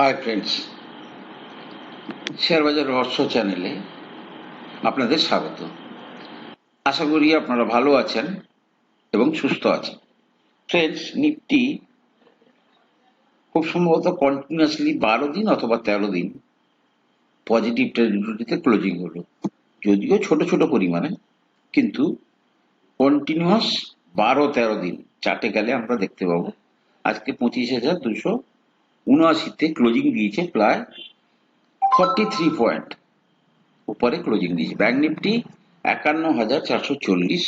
Hi friends share বাজার রহস্য চ্যানেলে আপনাদের স্বাগত। আশা করি আপনারা ভালো আছেন এবং সুস্থ আছেন। ফ্রেন্ডস নিফটি খুব সম্ভবত কন্টিনিউয়াসলি বারো দিন অথবা তেরো দিন পজিটিভ টেরিটরিতে ক্লোজিং হলো। যদিও ছোট ছোট পরিমাণে, কিন্তু কন্টিনিউয়াস বারো তেরো দিন। চারটে গেলে আমরা দেখতে পাবো। আজকে পঁচিশ হাজার দুশো উনআশিতে ক্লোজিং দিয়েছে প্রায় ফর্টি থ্রি পয়েন্ট উপরে ক্লোজিং দিয়েছে। ব্যাংক নিফটি একান্ন হাজার চারশো চল্লিশ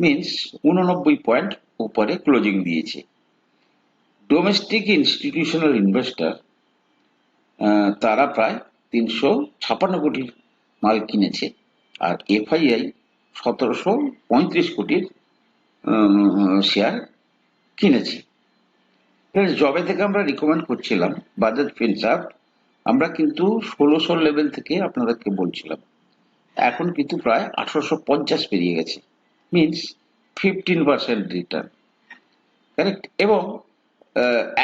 মিনস উননব্বই পয়েন্ট উপরে ক্লোজিং দিয়েছে। ডোমেস্টিক ইনস্টিটিউশনাল ইনভেস্টর তারা প্রায় তিনশো ছাপান্ন কোটির মাল কিনেছে আর এফআইআই সতেরোশো পঁয়ত্রিশ কোটির শেয়ার কিনেছে। ফ্রেন্ডস জবে থেকে আমরা রিকমেন্ড করছিলাম বাজাজ ফিনসাপ আমরা কিন্তু ষোলোশো লেভেল থেকে আপনাদেরকে বলছিলাম। এখন কিন্তু প্রায় আঠারোশো পঞ্চাশ পেরিয়ে গেছে। Means fifteen percent return correct এবং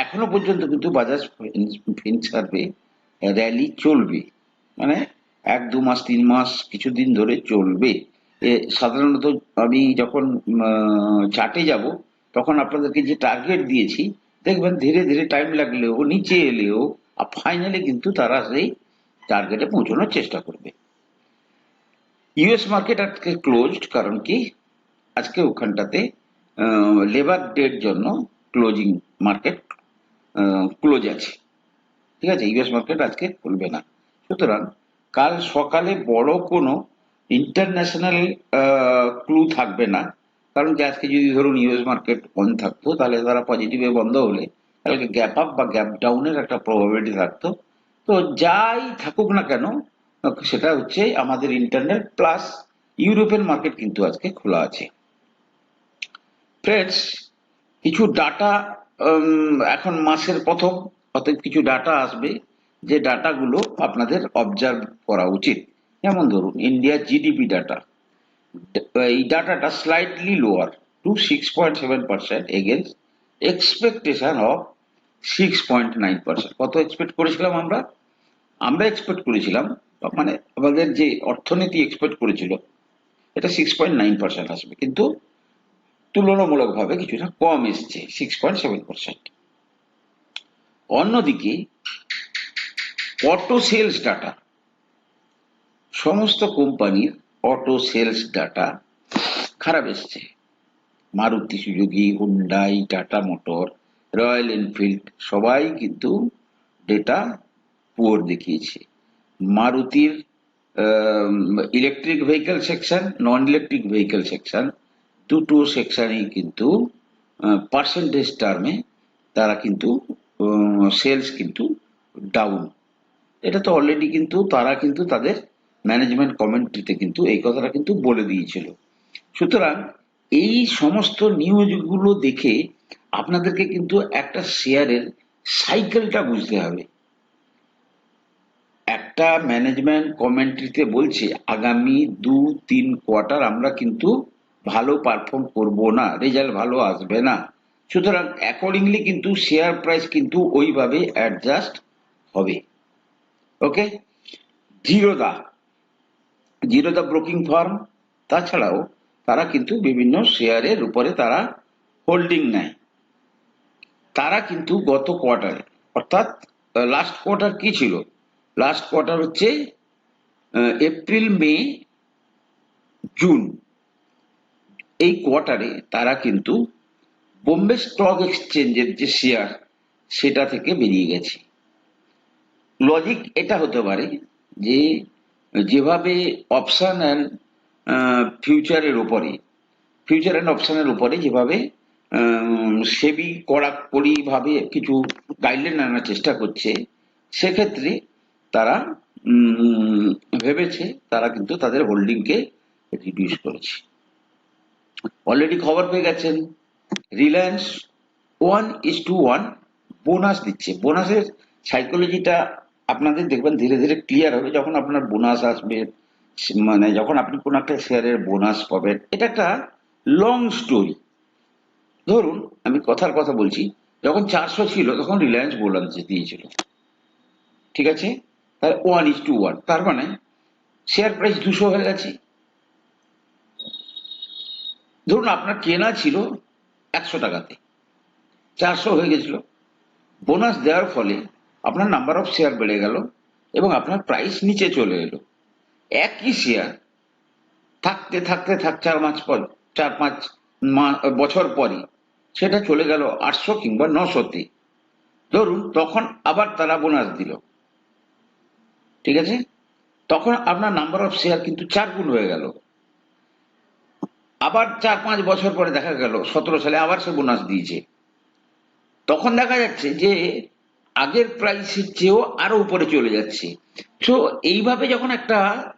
এখনও পর্যন্ত কিন্তু বাজাজ ফিনসার্ভে র্যালি চলবে। মানে এক, দু মাস, তিন মাস কিছুদিন ধরে চলবে। সাধারণত আমি যখন চার্টে যাব, তখন আপনাদেরকে যে টার্গেট দিয়েছি দেখবেন ধীরে ধীরে টাইম লাগলেও, নিচে এলেও, আর ফাইনালি কিন্তু তারা সেই টার্গেটে পৌঁছানোর চেষ্টা করবে। ইউএস মার্কেট আজকে ক্লোজড কারণ কি? আজকে ওখানটাতে লেবার ডের জন্য ক্লোজিং মার্কেট ক্লোজ আছে। ঠিক আছে? ইউএস মার্কেট আজকে খুলবে না। সুতরাং কাল সকালে বড় কোনো ইন্টারন্যাশনাল ক্লু থাকবে না। কারণ কি আজকে যদি ধরুন ইউএস মার্কেট অন থাকতো, তাহলে তারা পজিটিভে বন্ধ হলে কালকে গ্যাপ আপ বা গ্যাপ ডাউনের একটা প্রবাবিলিটি থাকতো। তো যাই থাকুক না কেন, সেটা হচ্ছে আমাদের ইন্টারনেট প্লাস ইউরোপিয়ান মার্কেট কিন্তু আজকে খোলা আছে। ফ্রেন্ডস কিছু ডাটা এখন মাসের প্রথম, অতএব কিছু ডাটা আসবে, যে ডাটাগুলো আপনাদের অবজার্ভ করা উচিত। যেমন ধরুন ইন্ডিয়া জিডিপি ডাটা এই ডাটাটা slightly lower to six point seven percent against expectation of six point nine percent কত এক্সপেক্ট করেছিলাম আমরা? আমরা এক্সপেক্ট করেছিলাম মানে আমাদের যে অর্থনীতি এক্সপেক্ট করেছিল, এটা সিক্স পয়েন্ট নাইন পার্সেন্ট আসবে। কিন্তু তুলনামূলকভাবে কিছুটা কম এসছে সিক্স পয়েন্ট সেভেন পার্সেন্ট অন্যদিকে অটো সেলস ডাটা সমস্ত কোম্পানির অটো সেলস ডাটা খারাপ এসছে। Maruti Suzuki, Hyundai, Tata motor, Royal Enfield, সবাই কিন্তু ডেটা পুয়ার দেখিয়েছে। মারুতির electric vehicle section non electric vehicle section দুটো সেকশনই কিন্তু পার্সেন্টেজ টার্মে তারা কিন্তু সেলস কিন্তু ডাউন এটা তো অলরেডি কিন্তু তারা কিন্তু তাদের ম্যানেজমেন্ট কমেন্ট্রিতে কিন্তু এই কথাটা কিন্তু বলে দিয়েছিল। সুতরাং এই সমস্ত নিউজগুলো দেখে আপনাদেরকে কিন্তু একটা শেয়ারের সাইকেলটা বুঝতে হবে। একটা ম্যানেজমেন্ট কমেন্ট্রিতে বলছে, আগামী দু তিন কোয়ার্টার আমরা কিন্তু ভালো পারফর্ম করব না রেজাল্ট ভালো আসবে না। সুতরাং অ্যাকর্ডিংলি কিন্তু শেয়ার প্রাইস কিন্তু ওইভাবে অ্যাডজাস্ট হবে। Okay Zerodha Zerodha broking firm তাছাড়াও তারা কিন্তু বিভিন্ন শেয়ারের উপরে তারা হোল্ডিং নেয়। তারা কিন্তু গত কোয়ার্টারে অর্থাৎ লাস্ট কোয়ার্টার কি ছিল? লাস্ট কোয়ার্টার হচ্ছে এপ্রিল মে জুন এই কোয়ার্টারে তারা কিন্তু বোম্বে স্টক এক্সচেঞ্জের যে শেয়ার সেটা থেকে বেরিয়ে গেছে। লজিক এটা হতে পারে যে যেভাবে অপশন অ্যান্ড ফিউচারের উপরে ফিউচার অ্যান্ড অপশনের উপরে যেভাবে সেবি কড়াকড়িভাবে কিছু গাইডলাইন আনার চেষ্টা করছে, সেক্ষেত্রে তারা ভেবেছে, তারা কিন্তু তাদের হোল্ডিংকে রিডিউস করেছে। অলরেডি খবর পেয়ে গেছেন Reliance one is two one bonus দিচ্ছে। বোনাসের সাইকোলজিটা আপনাদের দেখবেন ধীরে ধীরে ক্লিয়ার হবে যখন আপনার বোনাস আসবে মানে যখন আপনি কোনো একটা শেয়ারের বোনাস পাবেন। এটা একটা লং স্টোরি ধরুন, আমি কথার কথা বলছি, যখন চারশো ছিল, তখন রিলায়েন্স বোনাস দিয়েছিল। ঠিক আছে? তাহলে ওয়ান ইস টু ওয়ান তার মানে শেয়ার প্রাইস দুশো হয়ে গেছে। ধরুন, আপনার কেনা ছিল একশো টাকাতে। চারশো হয়ে গেছিল। বোনাস দেওয়ার ফলে আপনার নাম্বার অফ শেয়ার বেড়ে গেল এবং আপনার প্রাইস নিচে চলে এলো। একই শেয়ার থাকতে থাকতে থাক চার মাস পর, চার পাঁচ বছর পরই সেটা চলে গেল আটশো কিংবা নশোতে ধরুন তখন আবার তারা বোনাস দিল। ঠিক আছে? তখন আপনার নাম্বার অফ শেয়ার কিন্তু চার গুণ হয়ে গেল। আবার চার পাঁচ বছর পরে দেখা গেল, সতেরো সালে আবার সে বোনাস দিয়েছে। তখন দেখা যাচ্ছে যে আগের প্রাইসের চেয়েও আরও উপরে চলে যাচ্ছে। তো এইভাবে যখন একটা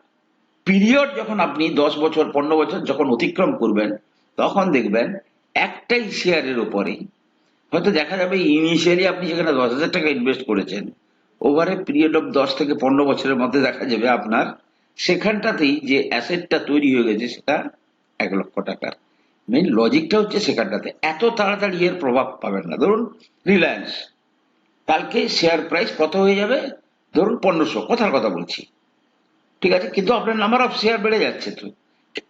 পিরিয়ড যখন আপনি দশ বছর, পনেরো বছর যখন অতিক্রম করবেন, তখন দেখবেন একটাই শেয়ারের উপরে। হয়তো দেখা যাবে ইনিশিয়ালি আপনি সেখানে দশ হাজার টাকা ইনভেস্ট করেছেন। ওভার এ পিরিয়ড অফ দশ থেকে পনেরো বছরের মধ্যে দেখা যাবে আপনার সেখানটাতেই যে অ্যাসেটটা তৈরি হয়ে গেছে সেটা এক লক্ষ টাকার। মেইন লজিকটা হচ্ছে সেখানটাতে। এত তাড়াতাড়ি এর প্রভাব পাবেন না। ধরুন রিলায়েন্স কালকে শেয়ার প্রাইস কত হয়ে যাবে? ধরুন পনেরোশো, কথার কথা বলছি। ঠিক আছে? কিন্তু আপনার নাম্বার অফ শেয়ার বেড়ে যাচ্ছে তো।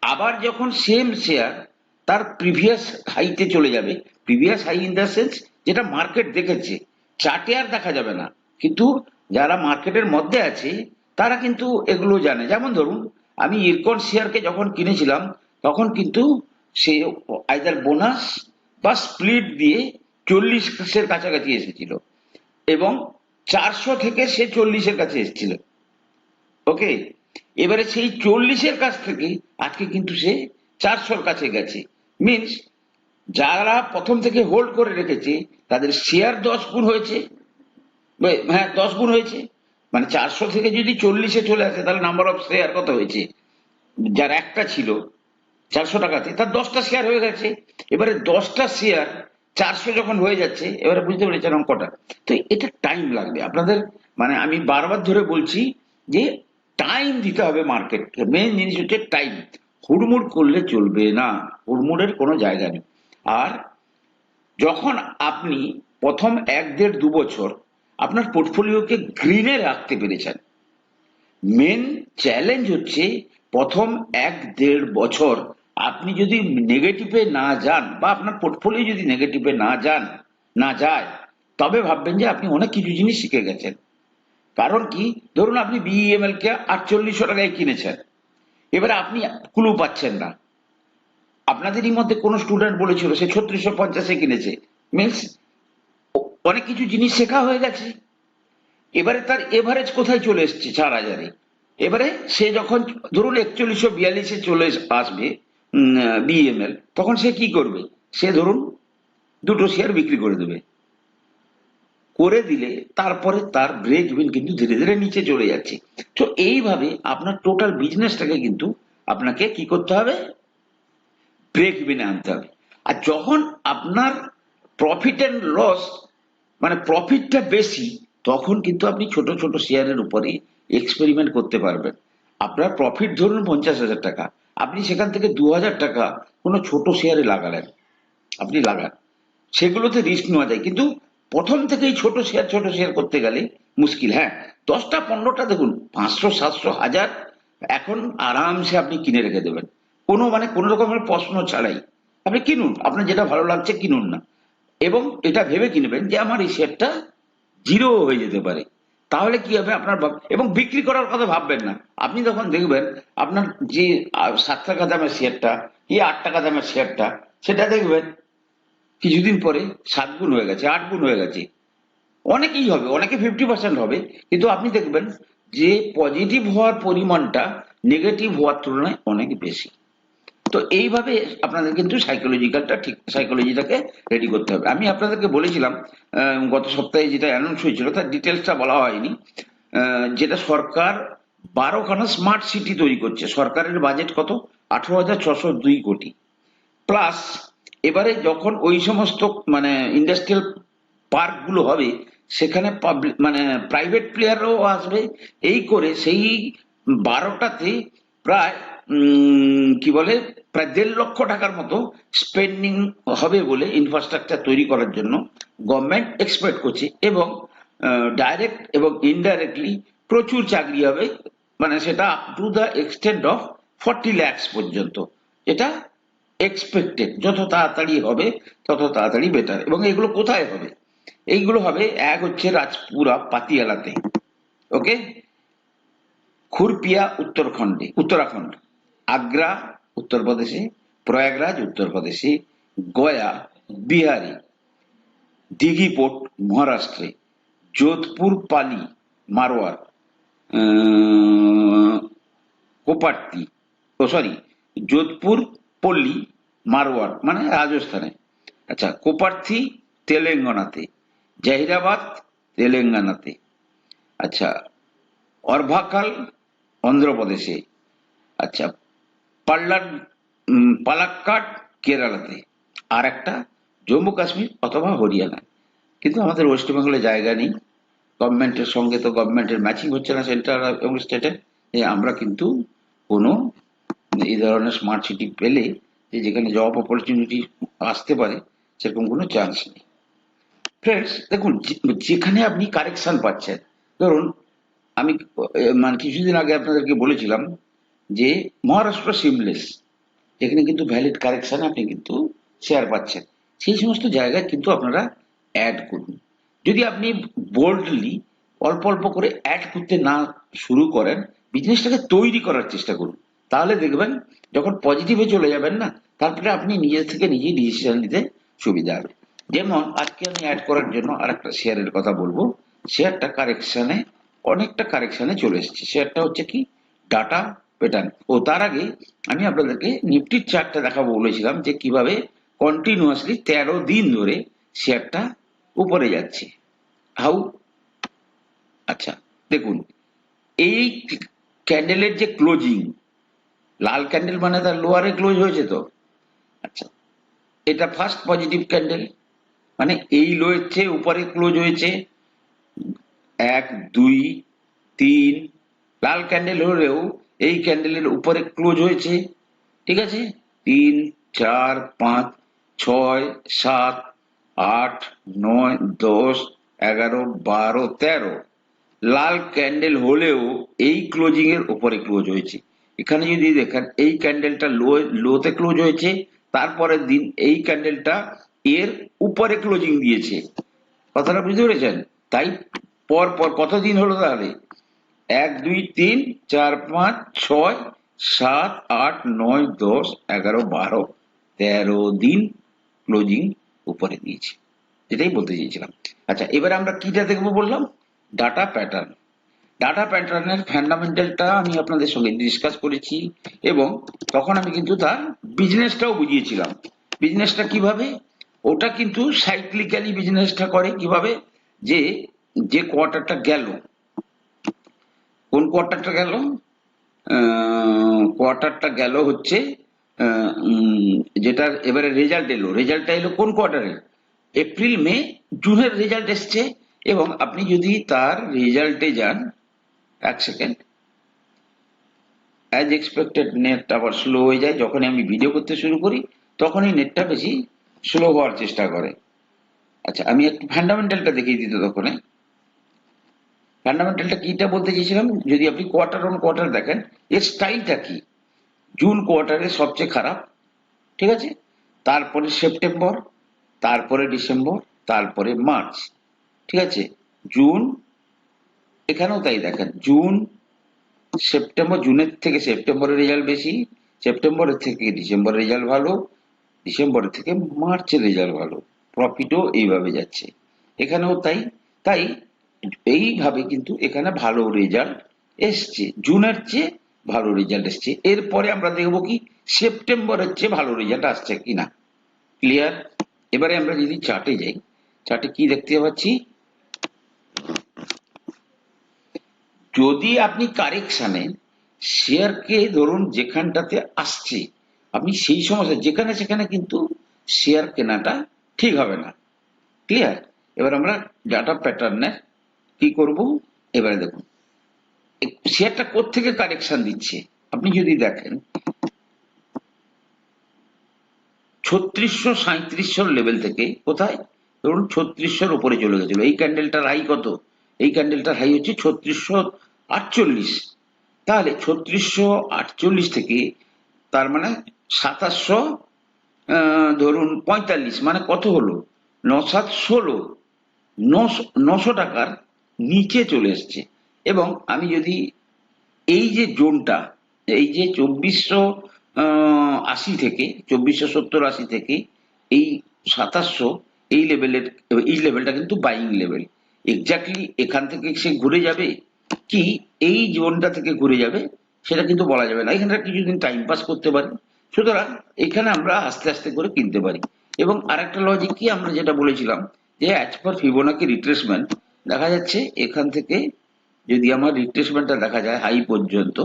আবার যখন সেম শেয়ার তার প্রিভিয়াস হাইতে চলে যাবে। Previous high in the sense যেটা মার্কেট দেখেছে। চার্টে আর দেখা যাবে না। কিন্তু যারা মার্কেটের মধ্যে আছে, তারা কিন্তু এগুলো জানে। যেমন ধরুন, আমি ইরকন শেয়ারকে যখন কিনেছিলাম, তখন কিন্তু সে আইদার বোনাস বা স্প্লিট দিয়ে চল্লিশের কাছাকাছি এসেছিল। এবং চারশো থেকে সে চল্লিশের কাছে এসেছিল। ওকে? এবারে সেই চল্লিশের কাছ থেকে আজকে কিন্তু সে চারশোর কাছে গেছে। মিনস যারা প্রথম থেকে হোল্ড করে রেখেছে, তাদের শেয়ার দশ গুণ হয়েছে। হ্যাঁ দশ গুণ হয়েছে। মানে চারশো থেকে যদি চল্লিশে চলে আসে, তাহলে নাম্বার অফ শেয়ার কত হয়েছে? যার একটা ছিল চারশো টাকাতে, তার দশটা শেয়ার হয়ে গেছে। এবারে দশটা শেয়ার চারশো যখন হয়ে যাচ্ছে, এবারে বুঝতে পেরেছেন অঙ্কটা। তো এটা টাইম লাগবে। আপনাদের মানে আমি বারবার ধরে বলছি যে টাইম দিতে হবে মার্কেট মেন জিনিস হচ্ছে টাইম হুড়মুড় করলে চলবে না। হুড়মুড়ের কোনো জায়গা নেই। আর যখন আপনি প্রথম এক দেড় দু বছর আপনার পোর্টফোলিওকে গ্রিনে রাখতে পেরেছেন মেন চ্যালেঞ্জ হচ্ছে প্রথম এক দেড় বছর আপনি যদি নেগেটিভে না যান বা আপনার পোর্টফোলিও যদি নেগেটিভে না যান, না যায়, তবে ভাববেন যে আপনি অনেক কিছু জিনিস শিখে গেছেন। কারণ কি? ধরুন আপনি বিইএমএল কে আটচল্লিশশো টাকায় কিনেছেন। এবারে আপনি কুলু পাচ্ছেন না। আপনাদেরই মধ্যে কোনো স্টুডেন্ট বলেছিল, সে ছত্রিশশো পঞ্চাশে কিনেছে। মিনস অনেক কিছু জিনিস শেখা হয়ে গেছে। এবারে তার এভারেজ কোথায় চলে এসছে? চার হাজারে। এবারে সে যখন, ধরুন একচল্লিশশো বিয়াল্লিশে চলে আসবে বিএমএল তখন সে কি করবে? সে ধরুন দুটো শেয়ার বিক্রি করে দেবে। করে দিলে তারপরে তার ব্রেক ইভেন কিন্তু ধীরে ধীরে নিচে চলে যাচ্ছে। তো এইভাবে আপনার টোটাল বিজনেসটাকে কিন্তু আপনাকে কি করতে হবে? ব্রেক ইভেনে আনতে হবে। আর যখন আপনার প্রফিট অ্যান্ড লস মানে প্রফিটটা বেশি, তখন কিন্তু আপনি ছোট ছোট শেয়ারের উপরে এক্সপেরিমেন্ট করতে পারবেন। আপনার প্রফিট ধরুন পঞ্চাশ হাজার টাকা। আপনি সেখান থেকে দু হাজার টাকা কোনো ছোট শেয়ারে লাগালেন, আপনি লাগান। সেগুলোতে রিস্ক নেওয়া যায়। কিন্তু প্রথম থেকেই ছোট শেয়ার ছোট শেয়ার করতে গেলে মুশকিল। হ্যাঁ দশটা, পনেরোটা দেখুন, পাঁচশো, সাতশো, হাজার, এখন আরামসে আপনি কিনে রেখে দেবেন। কোনো মানে কোনো রকমের প্রশ্ন ছাড়াই। আপনি কিনুন, আপনার যেটা ভালো লাগছে কিনুন না। এবং এটা ভেবে কিনবেন যে আমার এই শেয়ারটা জিরো হয়ে যেতে পারে। তাহলে কি হবে আপনার এবং বিক্রি করার কথা ভাববেন না। আপনি যখন দেখবেন, আপনার যে সাত টাকা দামের শেয়ারটা কি আট টাকা দামের শেয়ারটা, সেটা দেখবেন, কিছুদিন পরে সাত গুণ হয়ে গেছে, আট গুণ হয়ে গেছে। অনেকেই হবে, অনেকে ফিফটি পার্সেন্ট হবে। কিন্তু আপনি দেখবেন যে পজিটিভ হওয়ার পরিমাণটা নেগেটিভ হওয়ার তুলনায় অনেক বেশি। তো এইভাবে আপনাদের কিন্তু সাইকোলজিক্যালটা ঠিক সাইকোলজিটাকে রেডি করতে হবে। আমি আপনাদেরকে বলেছিলাম গত সপ্তাহে যেটা অ্যানাউন্স হয়েছিল, তার ডিটেলসটা বলা হয়নি। যেটা সরকার বারোখানা স্মার্ট সিটি তৈরি করছে। সরকারের বাজেট কত? আঠারো হাজার ছশো দুই কোটি। প্লাস এবারে যখন ওই সমস্ত মানে ইন্ডাস্ট্রিয়াল পার্কগুলো হবে, সেখানে পাবলিক মানে প্রাইভেট প্লেয়ারও আসবে। এই করে সেই বারোটাতে প্রায় কি বলে, প্রায় দেড় লক্ষ টাকার মতো স্পেন্ডিং হবে বলে ইনফ্রাস্ট্রাকচার তৈরি করার জন্য গভর্নমেন্ট এক্সপেক্ট করছে এবং ডাইরেক্ট এবং ইনডাইরেক্টলি প্রচুর চাকরি হবে মানে সেটা up to the extent of forty lakhs পর্যন্ত। এটা এক্সপেক্টেড যত তাড়াতাড়ি হবে, তত তাড়াতাড়ি বেটার এবং এগুলো কোথায় হবে? এইগুলো হবে, এক হচ্ছে রাজপুরা পাতিয়ালাতে। ওকে খুরপিয়া উত্তরাখণ্ডে, উত্তরাখণ্ড। আগ্রা উত্তরপ্রদেশে প্রয়াগরাজ উত্তরপ্রদেশে গয়া বিহারে দিঘি পোর্ট মহারাষ্ট্রে যোধপুর পালি মারওয়ার আহ, কোপাট্টি ও সরি যোধপুর পল্লী মারওয়ার মানে রাজস্থানে। আচ্ছা কোপার্থি তেলেঙ্গানাতে জাহিরাবাদ তেলেঙ্গানাতে। আচ্ছা অর্ভাকাল অন্ধ্রপ্রদেশে। আচ্ছা পাল্লার উম, পালাক্কাড কেরালাতে। আর একটা জম্মু কাশ্মীর অথবা হরিয়ানা। কিন্তু আমাদের ওয়েস্ট বেঙ্গলে জায়গা নেই। গভর্নমেন্টের সঙ্গে তো গভর্নমেন্টের ম্যাচিং হচ্ছে না সেন্ট্রাল এবং স্টেটে আমরা কিন্তু কোনো এই ধরনের স্মার্ট সিটি পেলে যে যেখানে জব অপরচুনিটি আসতে পারে সেরকম কোনো চান্স নেই। ফ্রেন্ডস দেখুন যেখানে আপনি কারেকশন পাচ্ছেন। ধরুন আমি মানে কিছুদিন আগে আপনাদেরকে বলেছিলাম যে মহারাষ্ট্র সিমলেস এখানে কিন্তু ভ্যালিড কারেকশন আপনি কিন্তু শেয়ার পাচ্ছেন। সেই সমস্ত জায়গায় কিন্তু আপনারা অ্যাড করুন। যদি আপনি বোল্ডলি অল্প অল্প করে অ্যাড করতে না শুরু করেন বিজনেসটাকে তৈরি করার চেষ্টা করুন। তাহলে দেখবেন যখন পজিটিভে চলে যাবেন না, তারপরে আপনি নিজে থেকে নিজেই ডিসিশন নিতে সুবিধা হবে। যেমন আজকে আমি অ্যাড করার জন্য আর একটা শেয়ারের কথা বলব। শেয়ারটা কারেকশানে অনেকটা কারেকশানে চলে এসেছে। শেয়ারটা হচ্ছে কি? ডাটা প্যাটার্ন ও তার আগে আমি আপনাদেরকে নিফটির চার্টটা দেখাবো বলেছিলাম যে কীভাবে কন্টিনিউয়াসলি তেরো দিন ধরে শেয়ারটা উপরে যাচ্ছে। হাউ আচ্ছা দেখুন, এই ক্যান্ডেলের যে ক্লোজিং লাল ক্যান্ডেল মানে তার লোয়ারে ক্লোজ হয়েছে তো? আচ্ছা এটা ফার্স্ট পজিটিভ ক্যান্ডেল মানে এই লোয়ের চেয়ে উপরে ক্লোজ হয়েছে। এক, দুই, তিন, লাল ক্যান্ডেল হলেও এই ক্যান্ডেলের উপরে ক্লোজ হয়েছে, ঠিক আছে? তিন, চার, পাঁচ, ছয়, সাত, আট, নয়, দশ, এগারো, বারো, তেরো। লাল ক্যান্ডেল হলেও এই ক্লোজিং এর উপরে ক্লোজ হয়েছে। এখানে যদি দেখেন, এই ক্যান্ডেলটা লো লোতে ক্লোজ হয়েছে, তারপরের দিন এই ক্যান্ডেলটা এর উপরে ক্লোজিং দিয়েছে। কথাটা বুঝতে পেরেছেন? তাই পর পর কতদিন হলো তাহলে? এক, দুই, তিন, চার, পাঁচ, ছয়, সাত, আট, নয়, দশ, এগারো, বারো, তেরো দিন ক্লোজিং উপরে দিয়েছি। যেটাই বলতে চেয়েছিলাম। আচ্ছা এবারে আমরা কিটা দেখব বললাম? ডাটা প্যাটার্ন ডাটা প্যাটার্নের ফান্ডামেন্টালটা আমি আপনাদের সঙ্গে ডিসকাস করেছি এবং তখন আমি কিন্তু তার বিজনেসটাও বুঝিয়েছিলাম। বিজনেসটা কীভাবে? ওটা কিন্তু সাইক্লিক্যালি বিজনেসটা করে কীভাবে? যে যে কোয়ার্টারটা গেল কোন কোয়ার্টারটা গেল? কোয়ার্টারটা গেল হচ্ছে যেটার এবারে রেজাল্ট এলো। রেজাল্টটা এলো কোন কোয়ার্টারে? এপ্রিল, মে, জুনের রেজাল্ট এসছে এবং আপনি যদি তার রেজাল্টে যান, এক সেকেন্ড। অ্যাজ এক্সপেক্টেড নেট আবার স্লো হয়ে যায়। যখনই আমি ভিডিও করতে শুরু করি, তখনই নেটটা বেশি স্লো হওয়ার চেষ্টা করে। আচ্ছা আমি একটু ফান্ডামেন্টালটা দেখিয়ে দিতে তখন ফান্ডামেন্টালটা কিটা বলতে চেয়েছিলাম? যদি আপনি কোয়ার্টার অন কোয়ার্টার দেখেন, এর স্টাইলটা কি? জুন কোয়ার্টারে সবচেয়ে খারাপ, ঠিক আছে? তারপরে সেপ্টেম্বর, তারপরে ডিসেম্বর, তারপরে মার্চ, ঠিক আছে? জুন, এখানেও তাই দেখেন, জুন, সেপ্টেম্বর, জুনের থেকে সেপ্টেম্বরের রেজাল্ট বেশি, সেপ্টেম্বরের থেকে ডিসেম্বরের রেজাল্ট ভালো, ডিসেম্বরের থেকে মার্চের রেজাল্ট ভালো প্রফিটও এইভাবে যাচ্ছে। এখানেও তাই তাই এইভাবে কিন্তু এখানে ভালো রেজাল্ট এসছে। জুনের চেয়ে ভালো রেজাল্ট এসছে। এরপরে আমরা দেখব কি সেপ্টেম্বরের চেয়ে ভালো রেজাল্ট আসছে কিনা। ক্লিয়ার এবারে আমরা যদি চার্টে যাই চার্টে কি দেখতে পাচ্ছি? যদি আপনি কারেকশানে শেয়ারকে ধরুন যেখানটাতে আসছে, আপনি সেই সমস্ত যেখানে সেখানে কিন্তু শেয়ার কেনাটা ঠিক হবে না। ক্লিয়ার এবার আমরা ডাটা প্যাটার্নের কি করব? এবারে দেখুন। শেয়ারটা কোত্থেকে কারেকশন দিচ্ছে? আপনি যদি দেখেন, ছত্রিশশো সাঁত্রিশশোর লেভেল থেকে কোথায়? ধরুন ছত্রিশশোর উপরে চলে গেছিল। এই ক্যান্ডেলটার হাই কত? এই ক্যান্ডেলটার হাই হচ্ছে ছত্রিশশো আটচল্লিশ। তাহলে ছত্রিশশো আটচল্লিশ থেকে তার মানে সাতাশশো ধরুন পঁয়তাল্লিশ মানে কত হলো? ন সাত ষোলো নশো টাকার নিচে চলে এসছে। এবং আমি যদি এই যে জোনটা, এই যে চব্বিশশো আশি থেকে, চব্বিশশো সত্তর আশি থেকে এই সাতাশশো, এই লেভেলের, এই লেভেলটা কিন্তু বাইং লেভেল এক্স্যাক্টলি এখান থেকে সে ঘুরে যাবে কি এই জোনটা থেকে ঘুরে যাবে সেটা কিন্তু বলা যাবে না। এখানটা কিছুদিন টাইম পাস করতে পারি। সুতরাং এখানে আমরা আস্তে আস্তে করে কিনতে পারি। এবং আরেকটা লজিক কি আমরা যেটা বলেছিলাম যে অ্যাজ পার ফিবোনাকি রিট্রেসমেন্ট দেখা যাচ্ছে এখান থেকে যদি আমার রিট্রেসমেন্টটা দেখা যায় হাই পর্যন্ত,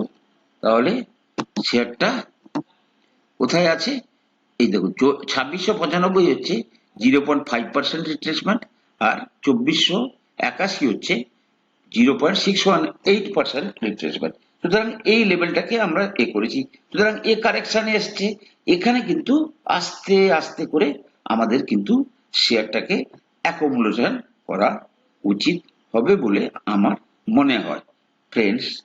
তাহলে শেয়ারটা কোথায় আছে? এই দেখুন ছাব্বিশশো পঁচানব্বই হচ্ছে zero point five percent retracement আর চব্বিশশো একাশি হচ্ছে zero point six one eight percent retracement সুতরাং এই লেভেলটাকে আমরা এ করেছি। সুতরাং এ কারেকশানে এসছে। এখানে কিন্তু আস্তে আস্তে করে আমাদের কিন্তু শেয়ারটাকে অ্যাকোমোলেশন করা উচিত হবে বলে আমার মনে হয়। ফ্রেন্ডস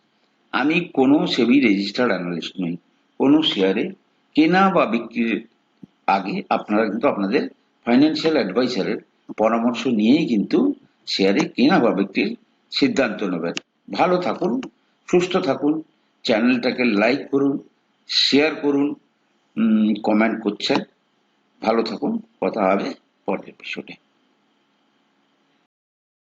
আমি কোনো সেবি রেজিস্টার্ড অ্যানালিস্ট নই। কোনো শেয়ারে কেনা বা বিক্রির আগে আপনারা কিন্তু আপনাদের ফাইন্যান্সিয়াল অ্যাডভাইসারের পরামর্শ নিয়েই কিন্তু শেয়ারে কেনা বা বিক্রির সিদ্ধান্ত নেবেন। ভালো থাকুন, সুস্থ থাকুন, চ্যানেলটাকে লাইক করুন শেয়ার করুন কমেন্ট করছেন। ভালো থাকুন, কথা হবে পরের এপিসোডে